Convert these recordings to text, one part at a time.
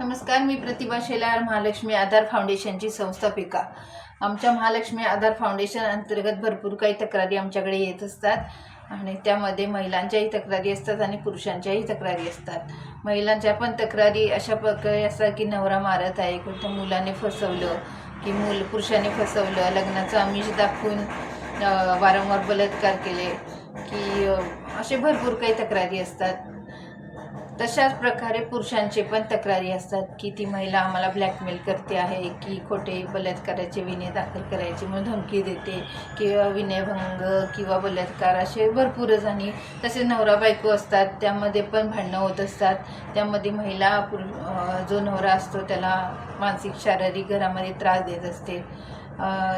नमस्कार मी प्रतिभा शेलार महालक्ष्मी आधार फाउंडेशनची संस्थापिका. आमच्या महालक्ष्मी आधार फाउंडेशन अंतर्गत भरपूर काही तक्रारी आमच्याकडे येत असतात आणि त्यामध्ये महिलांच्याही तक्रारी असतात आणि पुरुषांच्याही तक्रारी असतात. महिलांच्या पण तक्रारी अशा प्रकारे असतात की नवरा मारत आहे कोणत्या मुलाने फसवलं की मूल पुरुषाने फसवलं लग्नाचं आमिष दाखवून वारंवार बलात्कार केले की असे भरपूर काही तक्रारी असतात. तशाच प्रकारे पुरुषांचे पण तक्रारी असतात की ती महिला आम्हाला ब्लॅकमेल करते आहे की खोटे बलात्काराचे विनय दाखल करायचे म्हणून धमकी देते किंवा विनयभंग किंवा बलात्कार असे भरपूरच आणि तसे नवरा बायको असतात त्यामध्ये पण भांडणं होत असतात. त्यामध्ये महिला पुरु जो नवरा असतो त्याला मानसिक शारीरिक घरामध्ये त्रास देत असते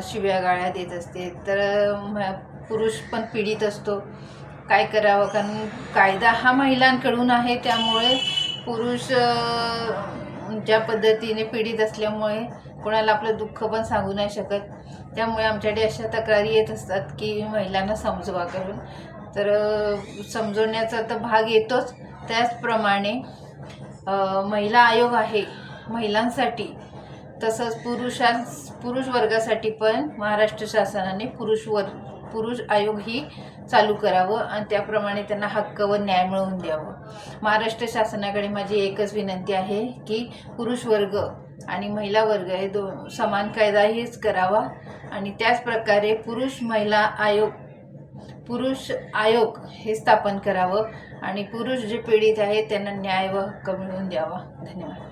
शिव्या गाळ्या देत असते. तर म- पुरुष पण पीडित असतो. काय करावं? कारण कायदा हा महिलांकडून आहे त्यामुळे पुरुष ज्या पद्धतीने पीडित असल्यामुळे कोणाला आपलं दुःख पण सांगू नाही शकत. त्यामुळे आमच्याकडे अशा तक्रारी येत असतात की महिलांना समजवा करून. तर समजवण्याचा तर भाग येतोच. त्याचप्रमाणे महिला आयोग आहे महिलांसाठी तसंच पुरुषांस पुरुष वर्गासाठी पण महाराष्ट्र शासनाने पुरुष वर्ग पुरुष आयोग ही चालू करावं आणि त्याप्रमाणे त्यांना हक्क व न्याय मिळवून द्यावं. महाराष्ट्र शासनाकडे माझी एकच विनंती आहे की पुरुष वर्ग आणि महिला वर्ग हे दो समान कायदा हेच करावा आणि त्याचप्रकारे पुरुष महिला आयोग पुरुष आयोग हे स्थापन करावं आणि पुरुष जे पीडित आहेत त्यांना न्याय व हक्क मिळवून द्यावा. धन्यवाद.